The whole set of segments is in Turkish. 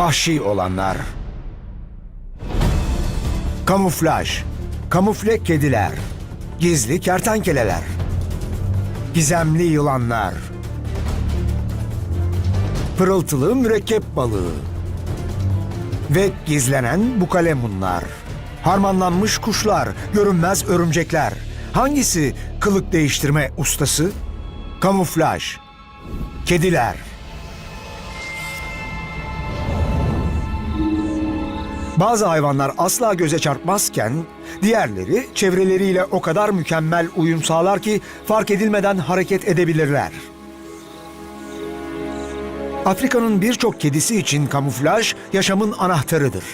Vahşi olanlar. Kamuflaj. Kamufle kediler. Gizli kertenkeleler. Gizemli yılanlar. Pırıltılı mürekkep balığı. Ve gizlenen bukalemunlar. Harmanlanmış kuşlar, görünmez örümcekler. Hangisi kılık değiştirme ustası? Kamuflaj. Kediler. Bazı hayvanlar asla göze çarpmazken diğerleri çevreleriyle o kadar mükemmel uyum sağlar ki fark edilmeden hareket edebilirler. Afrika'nın birçok kedisi için kamuflaj yaşamın anahtarıdır.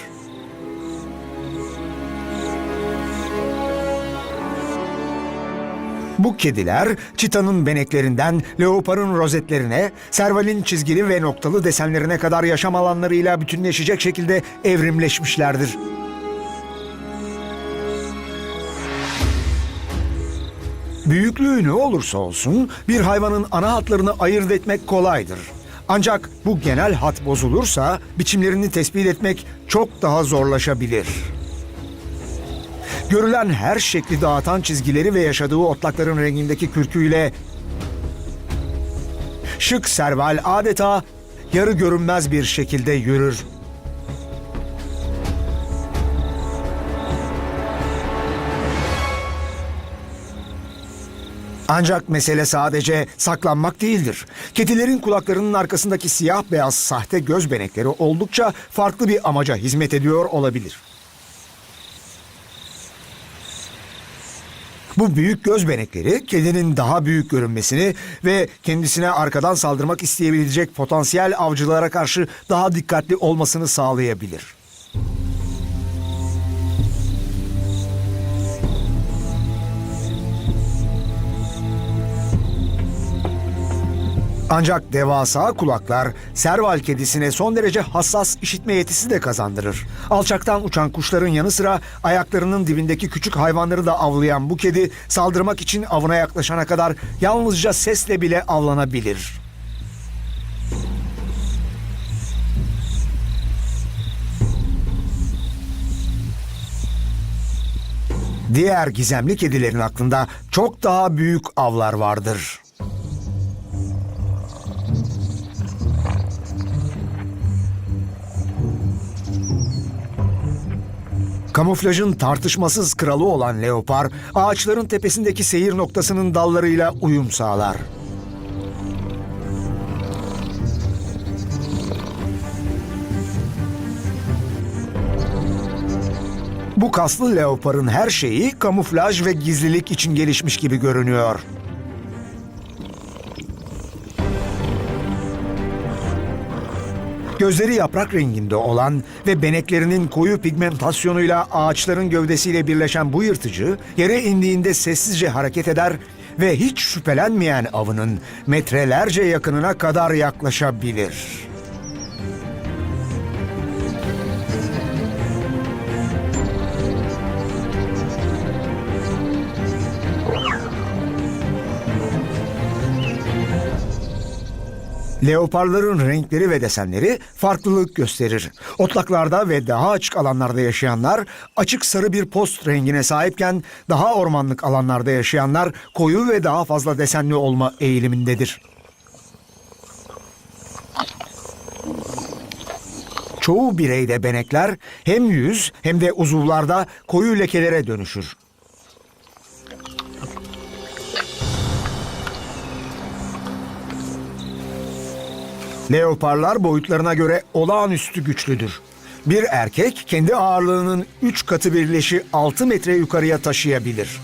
Bu kediler çitanın beneklerinden leoparın rozetlerine, servalin çizgili ve noktalı desenlerine kadar yaşam alanlarıyla bütünleşecek şekilde evrimleşmişlerdir. Büyüklüğü ne olursa olsun bir hayvanın ana hatlarını ayırt etmek kolaydır. Ancak bu genel hat bozulursa biçimlerini tespit etmek çok daha zorlaşabilir. Görülen her şekli dağıtan çizgileri ve yaşadığı otlakların rengindeki kürküyle şık serval adeta yarı görünmez bir şekilde yürür. Ancak mesele sadece saklanmak değildir. Kedilerin kulaklarının arkasındaki siyah beyaz sahte göz benekleri oldukça farklı bir amaca hizmet ediyor olabilir. Bu büyük göz benekleri kedinin daha büyük görünmesini ve kendisine arkadan saldırmak isteyebilecek potansiyel avcılara karşı daha dikkatli olmasını sağlayabilir. Ancak devasa kulaklar serval kedisine son derece hassas işitme yetisi de kazandırır. Alçaktan uçan kuşların yanı sıra ayaklarının dibindeki küçük hayvanları da avlayan bu kedi saldırmak için avına yaklaşana kadar yalnızca sesle bile avlanabilir. Diğer gizemli kedilerin aklında çok daha büyük avlar vardır. Kamuflajın tartışmasız kralı olan leopar, ağaçların tepesindeki seyir noktasının dallarıyla uyum sağlar. Bu kaslı leoparın her şeyi kamuflaj ve gizlilik için gelişmiş gibi görünüyor. Gözleri yaprak renginde olan ve beneklerinin koyu pigmentasyonuyla ağaçların gövdesiyle birleşen bu yırtıcı yere indiğinde sessizce hareket eder ve hiç şüphelenmeyen avının metrelerce yakınına kadar yaklaşabilir. Leoparların renkleri ve desenleri farklılık gösterir. Otlaklarda ve daha açık alanlarda yaşayanlar açık sarı bir post rengine sahipken daha ormanlık alanlarda yaşayanlar koyu ve daha fazla desenli olma eğilimindedir. Çoğu bireyde benekler hem yüz hem de uzuvlarda koyu lekelere dönüşür. Leoparlar boyutlarına göre olağanüstü güçlüdür. Bir erkek kendi ağırlığının 3 katı bir leşi 6 metre yukarıya taşıyabilir.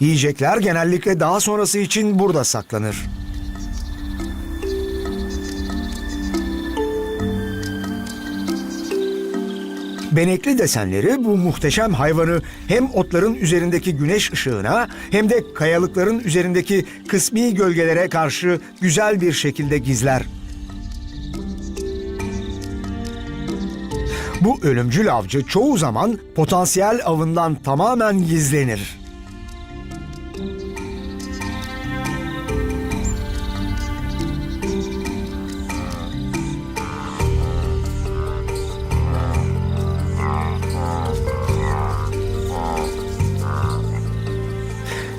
Yiyecekler genellikle daha sonrası için burada saklanır. Benekli desenleri bu muhteşem hayvanı hem otların üzerindeki güneş ışığına hem de kayalıkların üzerindeki kısmi gölgelere karşı güzel bir şekilde gizler. Bu ölümcül avcı çoğu zaman potansiyel avından tamamen gizlenir.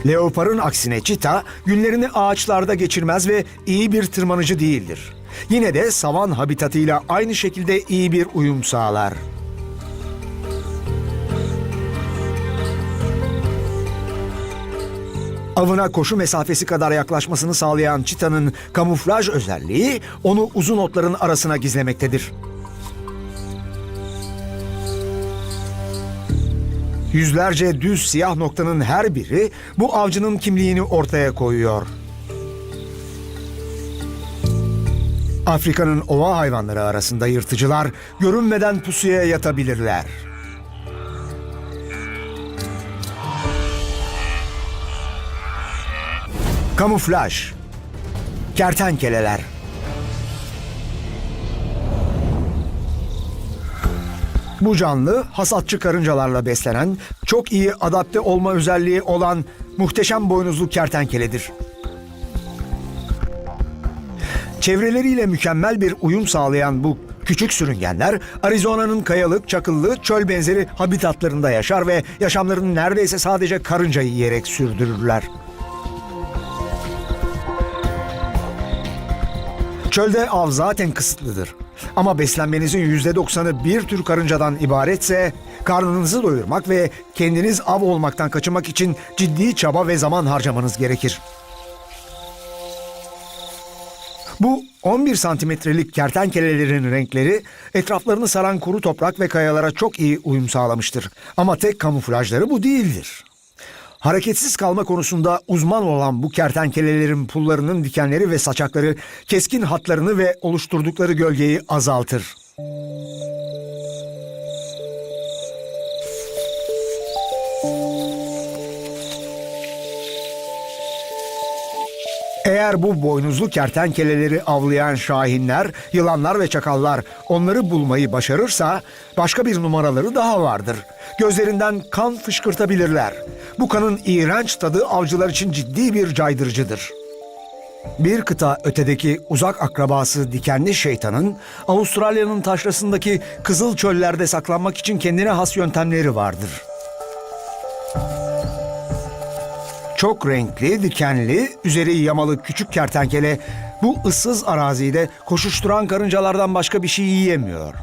Leoparın aksine çita günlerini ağaçlarda geçirmez ve iyi bir tırmanıcı değildir. Yine de savan habitatıyla aynı şekilde iyi bir uyum sağlar. Avına koşu mesafesi kadar yaklaşmasını sağlayan çitanın kamuflaj özelliği onu uzun otların arasına gizlemektedir. Yüzlerce düz siyah noktanın her biri bu avcının kimliğini ortaya koyuyor. Afrika'nın ova hayvanları arasında yırtıcılar görünmeden pusuya yatabilirler. Kamuflaj Kertenkeleler Bu canlı hasatçı karıncalarla beslenen, çok iyi adapte olma özelliği olan muhteşem boynuzlu kertenkeledir. Çevreleriyle mükemmel bir uyum sağlayan bu küçük sürüngenler Arizona'nın kayalık, çakıllı, çöl benzeri habitatlarında yaşar ve yaşamlarını neredeyse sadece karıncayı yiyerek sürdürürler. Çölde av zaten kısıtlıdır. Ama beslenmenizin %90'ı bir tür karıncadan ibaretse karnınızı doyurmak ve kendiniz av olmaktan kaçınmak için ciddi çaba ve zaman harcamanız gerekir. Bu 11 santimetrelik kertenkelelerin renkleri etraflarını saran kuru toprak ve kayalara çok iyi uyum sağlamıştır. Ama tek kamuflajları bu değildir. Hareketsiz kalma konusunda uzman olan bu kertenkelelerin pullarının dikenleri ve saçakları keskin hatlarını ve oluşturdukları gölgeyi azaltır. Eğer bu boynuzlu kertenkeleleri avlayan şahinler, yılanlar ve çakallar onları bulmayı başarırsa başka bir numaraları daha vardır. Gözlerinden kan fışkırtabilirler. Bu kanın iğrenç tadı avcılar için ciddi bir caydırıcıdır. Bir kıta ötedeki uzak akrabası dikenli şeytanın Avustralya'nın taşrasındaki kızıl çöllerde saklanmak için kendine has yöntemleri vardır. Çok renkli, dikenli, üzeri yamalı küçük kertenkele bu ıssız arazide koşuşturan karıncalardan başka bir şey yiyemiyor.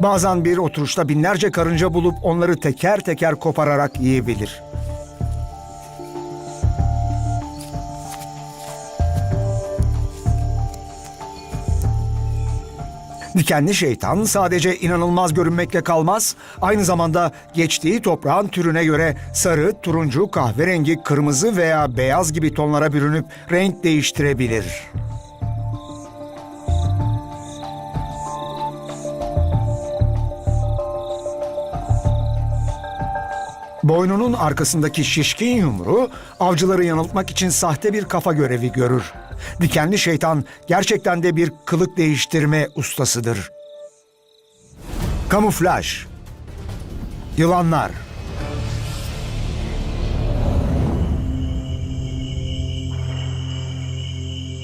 Bazen bir oturuşta binlerce karınca bulup onları teker teker kopararak yiyebilir. Dikenli şeytan sadece inanılmaz görünmekle kalmaz, aynı zamanda geçtiği toprağın türüne göre sarı, turuncu, kahverengi, kırmızı veya beyaz gibi tonlara bürünüp renk değiştirebilir. Boynunun arkasındaki şişkin yumru avcıları yanıltmak için sahte bir kafa görevi görür. Dikenli şeytan gerçekten de bir kılık değiştirme ustasıdır. Kamuflaj Yılanlar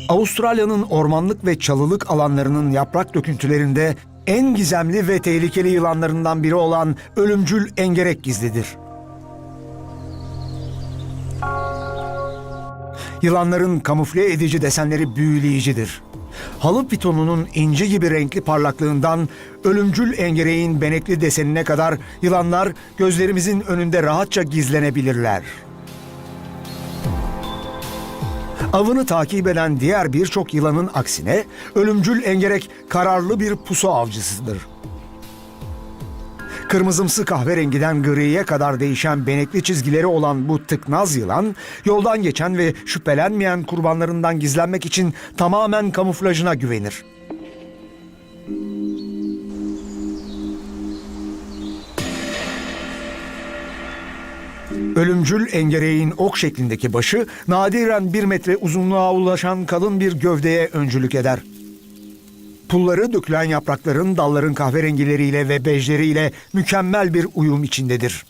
Avustralya'nın ormanlık ve çalılık alanlarının yaprak döküntülerinde en gizemli ve tehlikeli yılanlarından biri olan ölümcül engerek gizlidir. Yılanların kamufle edici desenleri büyüleyicidir. Halı pitonunun inci gibi renkli parlaklığından ölümcül engereğin benekli desenine kadar yılanlar gözlerimizin önünde rahatça gizlenebilirler. Avını takip eden diğer birçok yılanın aksine ölümcül engerek kararlı bir pusu avcısıdır. Kırmızımsı kahverengiden griye kadar değişen benekli çizgileri olan bu tıknaz yılan, yoldan geçen ve şüphelenmeyen kurbanlarından gizlenmek için tamamen kamuflajına güvenir. Ölümcül engereğin ok şeklindeki başı nadiren bir metre uzunluğa ulaşan kalın bir gövdeye öncülük eder. Pulları dökülen yaprakların dalların kahverengileriyle ve bejleriyle mükemmel bir uyum içindedir.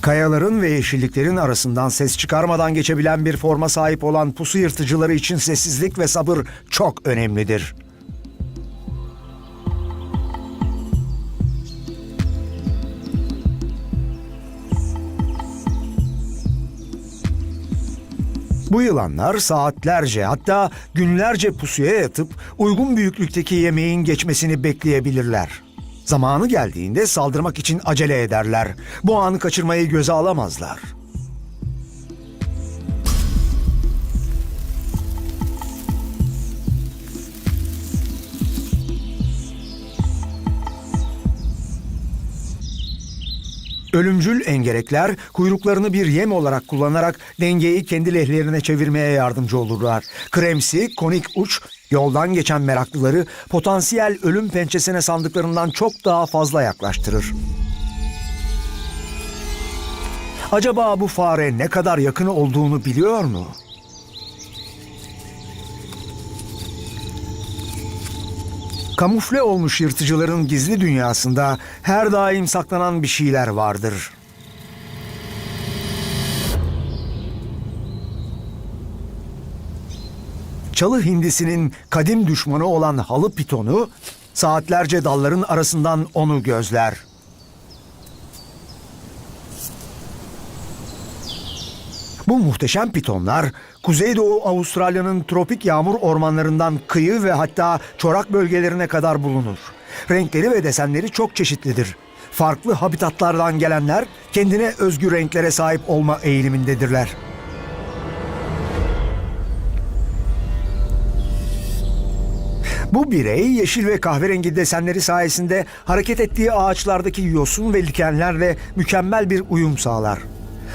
Kayaların ve yeşilliklerin arasından ses çıkarmadan geçebilen bir forma sahip olan pusu yırtıcıları için sessizlik ve sabır çok önemlidir. Bu yılanlar saatlerce hatta günlerce pusuya yatıp uygun büyüklükteki yemeğin geçmesini bekleyebilirler. Zamanı geldiğinde saldırmak için acele ederler. Bu anı kaçırmayı göze alamazlar. Ölümcül engerekler kuyruklarını bir yem olarak kullanarak dengeyi kendi lehlerine çevirmeye yardımcı olurlar. Kremsi, konik uç, yoldan geçen meraklıları potansiyel ölüm pençesine sandıklarından çok daha fazla yaklaştırır. Acaba bu fare ne kadar yakın olduğunu biliyor mu? Kamufle olmuş yırtıcıların gizli dünyasında her daim saklanan bir şeyler vardır. Çalı hindisinin kadim düşmanı olan halı pitonu saatlerce dalların arasından onu gözler. Bu muhteşem pitonlar Kuzeydoğu Avustralya'nın tropik yağmur ormanlarından kıyı ve hatta çorak bölgelerine kadar bulunur. Renkleri ve desenleri çok çeşitlidir. Farklı habitatlardan gelenler kendine özgü renklere sahip olma eğilimindedirler. Bu birey yeşil ve kahverengi desenleri sayesinde hareket ettiği ağaçlardaki yosun ve dikenlerle mükemmel bir uyum sağlar.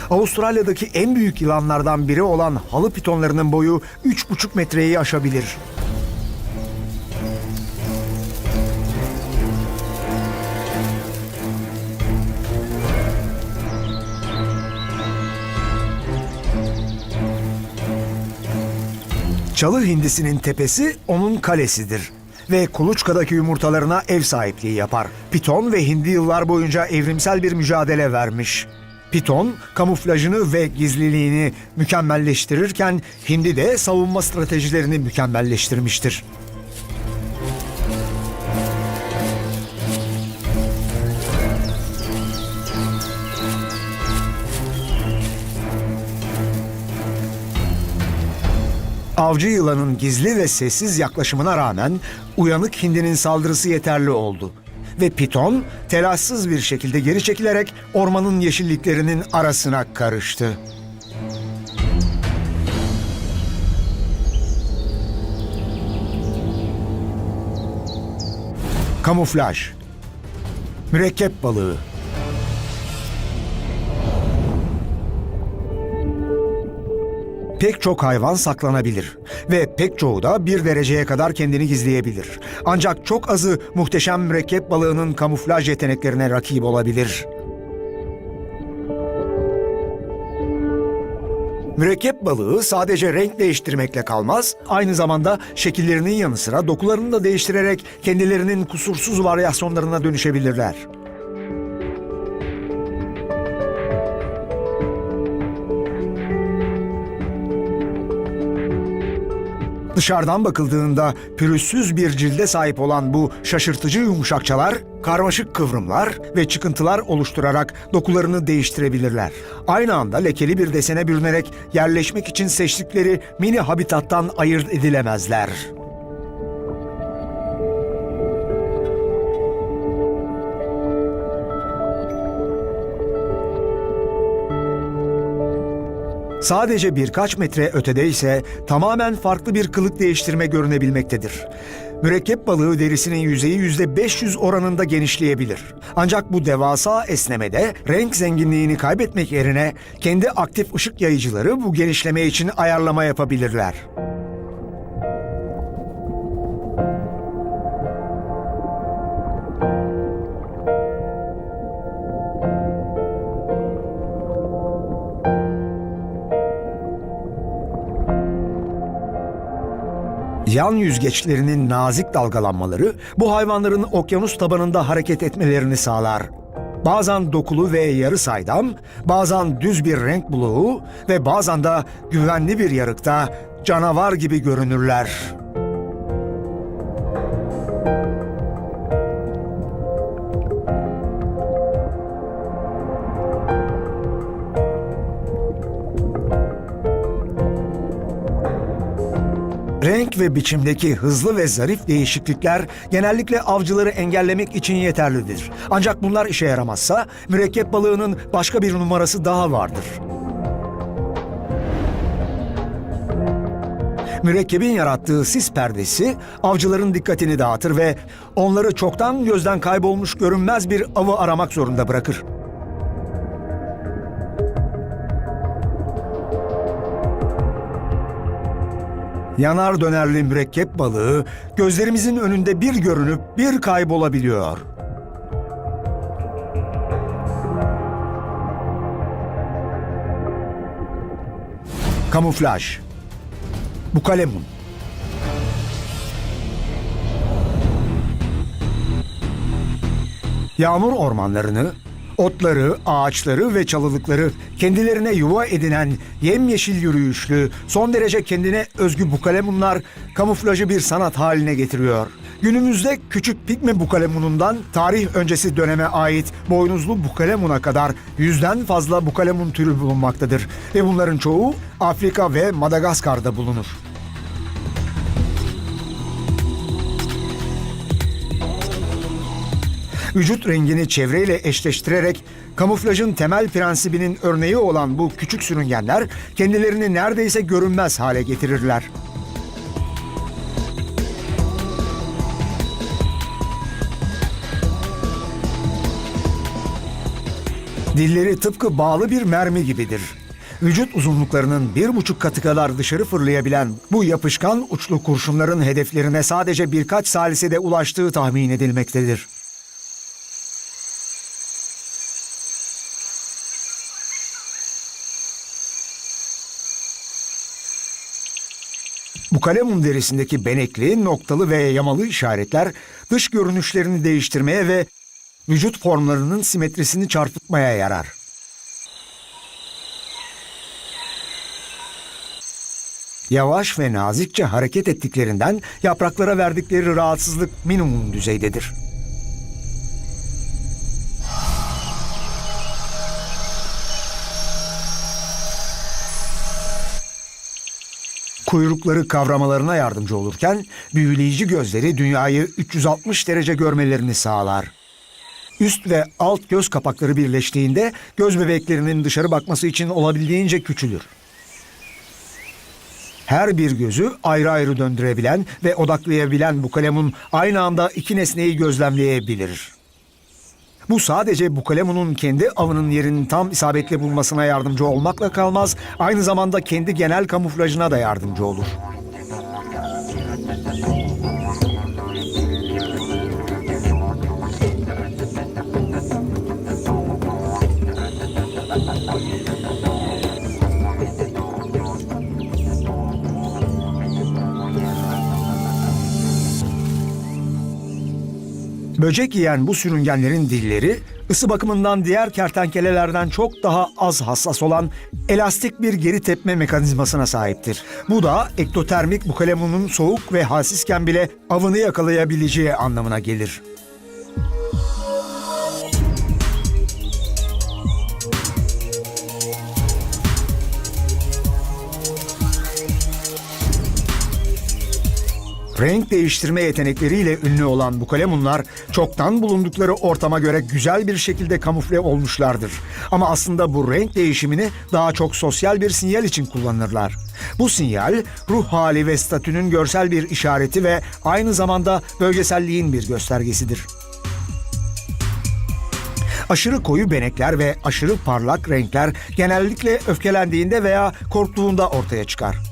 Avustralya'daki en büyük yılanlardan biri olan halı pitonlarının boyu 3,5 metreyi aşabilir. Çalı hindisinin tepesi onun kalesidir ve kuluçkadaki yumurtalarına ev sahipliği yapar. Piton ve hindi yıllar boyunca evrimsel bir mücadele vermiş. Piton kamuflajını ve gizliliğini mükemmelleştirirken hindi de savunma stratejilerini mükemmelleştirmiştir. Avcı yılanın gizli ve sessiz yaklaşımına rağmen uyanık hindinin saldırısı yeterli oldu. Ve piton telaşsız bir şekilde geri çekilerek ormanın yeşilliklerinin arasına karıştı. Kamuflaj Mürekkep balığı Pek çok hayvan saklanabilir ve pek çoğu da bir dereceye kadar kendini gizleyebilir. Ancak çok azı muhteşem mürekkep balığının kamuflaj yeteneklerine rakip olabilir. Mürekkep balığı sadece renk değiştirmekle kalmaz, aynı zamanda şekillerinin yanı sıra dokularını da değiştirerek kendilerinin kusursuz varyasyonlarına dönüşebilirler. Dışarıdan bakıldığında pürüzsüz bir cilde sahip olan bu şaşırtıcı yumuşakçalar, karmaşık kıvrımlar ve çıkıntılar oluşturarak dokularını değiştirebilirler. Aynı anda lekeli bir desene bürünerek yerleşmek için seçtikleri mini habitattan ayırt edilemezler. Sadece birkaç metre ötede ise tamamen farklı bir kılık değiştirme görünebilmektedir. Mürekkep balığı derisinin yüzeyi yüzde 500 oranında genişleyebilir. Ancak bu devasa esnemede renk zenginliğini kaybetmek yerine kendi aktif ışık yayıcıları bu genişleme için ayarlama yapabilirler. Yan yüzgeçlerinin nazik dalgalanmaları bu hayvanların okyanus tabanında hareket etmelerini sağlar. Bazen dokulu ve yarı saydam, bazen düz bir renk buluğu ve bazen de güvenli bir yarıkta canavar gibi görünürler. Renk ve biçimdeki hızlı ve zarif değişiklikler genellikle avcıları engellemek için yeterlidir. Ancak bunlar işe yaramazsa mürekkep balığının başka bir numarası daha vardır. Mürekkebin yarattığı sis perdesi avcıların dikkatini dağıtır ve onları çoktan gözden kaybolmuş görünmez bir avı aramak zorunda bırakır. Yanar dönerli mürekkep balığı gözlerimizin önünde bir görünüp bir kaybolabiliyor. Kamuflaj Bukalemun Yağmur ormanlarını, otları, ağaçları ve çalılıkları kendilerine yuva edinen yemyeşil yürüyüşlü, son derece kendine özgü bukalemunlar kamuflajı bir sanat haline getiriyor. Günümüzde küçük pigme bukalemunundan tarih öncesi döneme ait boynuzlu bukalemuna kadar yüzden fazla bukalemun türü bulunmaktadır ve bunların çoğu Afrika ve Madagaskar'da bulunur. Vücut rengini çevreyle eşleştirerek kamuflajın temel prensibinin örneği olan bu küçük sürüngenler kendilerini neredeyse görünmez hale getirirler. Dilleri tıpkı bağlı bir mermi gibidir. Vücut uzunluklarının bir buçuk katı kadar dışarı fırlayabilen bu yapışkan uçlu kurşunların hedeflerine sadece birkaç salisede ulaştığı tahmin edilmektedir. Bu kalemun derisindeki benekli, noktalı ve yamalı işaretler dış görünüşlerini değiştirmeye ve vücut formlarının simetrisini çarpıtmaya yarar. Yavaş ve nazikçe hareket ettiklerinden yapraklara verdikleri rahatsızlık minimum düzeydedir. Kuyrukları kavramalarına yardımcı olurken büyüleyici gözleri dünyayı 360 derece görmelerini sağlar. Üst ve alt göz kapakları birleştiğinde göz bebeklerinin dışarı bakması için olabildiğince küçülür. Her bir gözü ayrı ayrı döndürebilen ve odaklayabilen bu kalemun aynı anda iki nesneyi gözlemleyebilir. Bu sadece bu kalemunun kendi avının yerini tam isabetli bulmasına yardımcı olmakla kalmaz, aynı zamanda kendi genel kamuflajına da yardımcı olur. Böcek yiyen bu sürüngenlerin dilleri ısı bakımından diğer kertenkelelerden çok daha az hassas olan elastik bir geri tepme mekanizmasına sahiptir. Bu da ektotermik bukalemunun soğuk ve halsizken bile avını yakalayabileceği anlamına gelir. Renk değiştirme yetenekleriyle ünlü olan bu kalemunlar çoktan bulundukları ortama göre güzel bir şekilde kamufle olmuşlardır. Ama aslında bu renk değişimini daha çok sosyal bir sinyal için kullanırlar. Bu sinyal ruh hali ve statünün görsel bir işareti ve aynı zamanda bölgeselliğin bir göstergesidir. Aşırı koyu benekler ve aşırı parlak renkler genellikle öfkelendiğinde veya korktuğunda ortaya çıkar.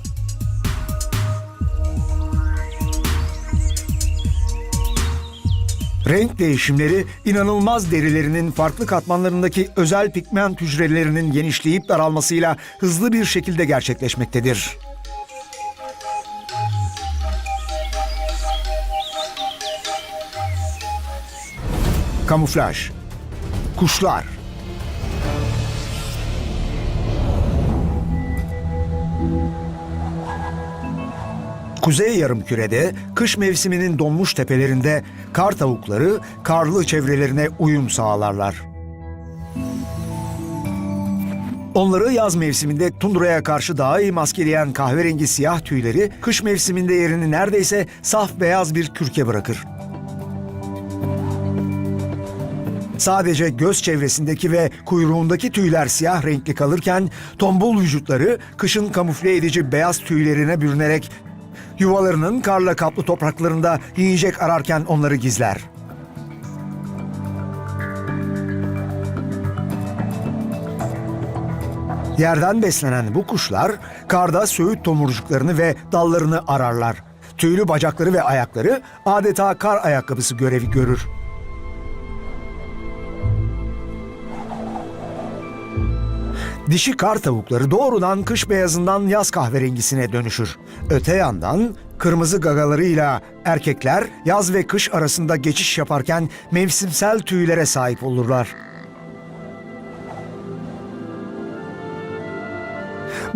Renk değişimleri inanılmaz derilerinin farklı katmanlarındaki özel pigment hücrelerinin genişleyip daralmasıyla hızlı bir şekilde gerçekleşmektedir. Kamuflaj Kuşlar Kuzey yarımkürede kış mevsiminin donmuş tepelerinde kar tavukları karlı çevrelerine uyum sağlarlar. Onları yaz mevsiminde tundraya karşı daha iyi maskeleyen kahverengi siyah tüyleri kış mevsiminde yerini neredeyse saf beyaz bir kürke bırakır. Sadece göz çevresindeki ve kuyruğundaki tüyler siyah renkli kalırken tombul vücutları kışın kamufle edici beyaz tüylerine bürünerek yuvalarının karla kaplı topraklarında yiyecek ararken onları gizler. Yerden beslenen bu kuşlar karda söğüt tomurcuklarını ve dallarını ararlar. Tüylü bacakları ve ayakları adeta kar ayakkabısı görevi görür. Dişi kar tavukları doğrudan kış beyazından yaz kahverengisine dönüşür. Öte yandan kırmızı gagalarıyla erkekler yaz ve kış arasında geçiş yaparken mevsimsel tüylere sahip olurlar.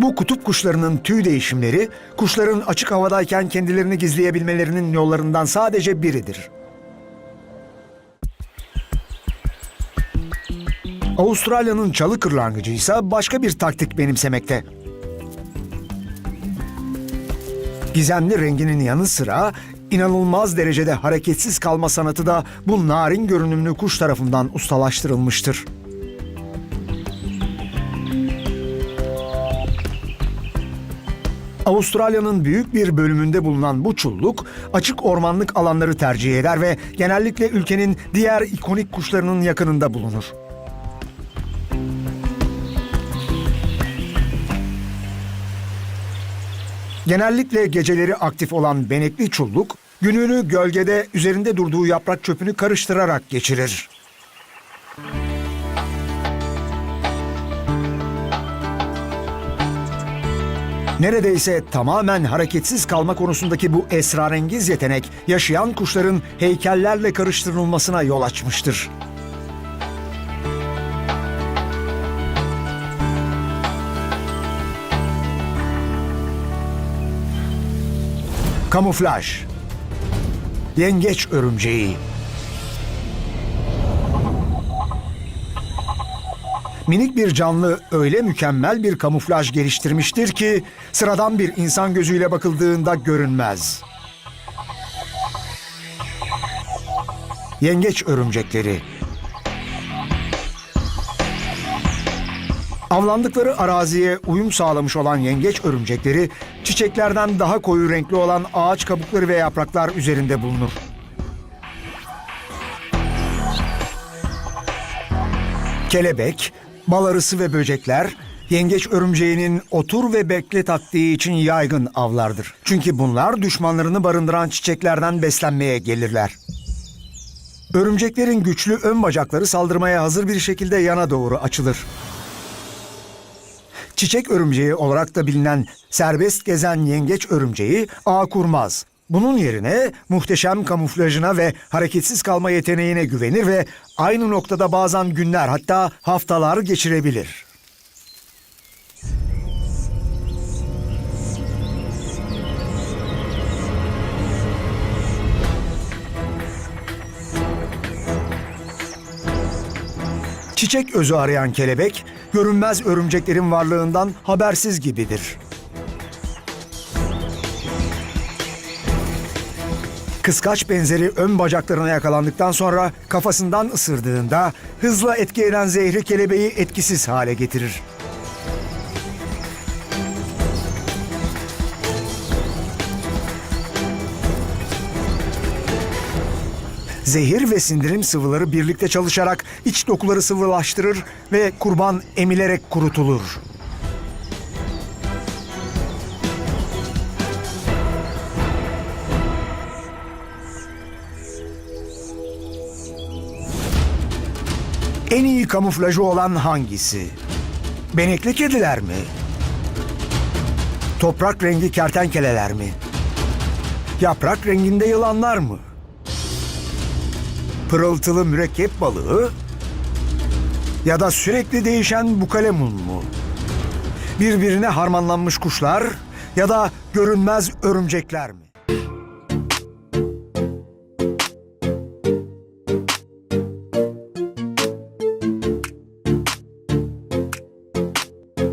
Bu kutup kuşlarının tüy değişimleri, kuşların açık havadayken kendilerini gizleyebilmelerinin yollarından sadece biridir. Avustralya'nın çalı kırlangıcı ise başka bir taktik benimsemekte. Gizemli renginin yanı sıra inanılmaz derecede hareketsiz kalma sanatı da bu narin görünümlü kuş tarafından ustalaştırılmıştır. Avustralya'nın büyük bir bölümünde bulunan bu çulluk açık ormanlık alanları tercih eder ve genellikle ülkenin diğer ikonik kuşlarının yakınında bulunur. Genellikle geceleri aktif olan benekli çulluk, gününü gölgede üzerinde durduğu yaprak çöpünü karıştırarak geçirir. Neredeyse tamamen hareketsiz kalma konusundaki bu esrarengiz yetenek yaşayan kuşların heykellerle karıştırılmasına yol açmıştır. Kamuflaj. Yengeç örümceği. Minik bir canlı öyle mükemmel bir kamuflaj geliştirmiştir ki sıradan bir insan gözüyle bakıldığında görünmez. Yengeç örümcekleri. Avlandıkları araziye uyum sağlamış olan yengeç örümcekleri çiçeklerden daha koyu renkli olan ağaç kabukları ve yapraklar üzerinde bulunur. Kelebek, bal arısı ve böcekler yengeç örümceğinin otur ve bekle taktiği için yaygın avlardır. Çünkü bunlar düşmanlarını barındıran çiçeklerden beslenmeye gelirler. Örümceklerin güçlü ön bacakları saldırmaya hazır bir şekilde yana doğru açılır. Çiçek örümceği olarak da bilinen serbest gezen yengeç örümceği ağ kurmaz. Bunun yerine muhteşem kamuflajına ve hareketsiz kalma yeteneğine güvenir ve aynı noktada bazen günler hatta haftalar geçirebilir. Çiçek özü arayan kelebek, görünmez örümceklerin varlığından habersiz gibidir. Kıskaç benzeri ön bacaklarına yakalandıktan sonra kafasından ısırdığında hızla etki eden zehri kelebeği etkisiz hale getirir. Zehir ve sindirim sıvıları birlikte çalışarak iç dokuları sıvılaştırır ve kurban emilerek kurutulur. En iyi kamuflajı olan hangisi? Benekli kediler mi? Toprak rengi kertenkeleler mi? Yaprak renginde yılanlar mı? Pırıltılı mürekkep balığı ya da sürekli değişen bukalemun mu? Birbirine harmanlanmış kuşlar ya da görünmez örümcekler mi?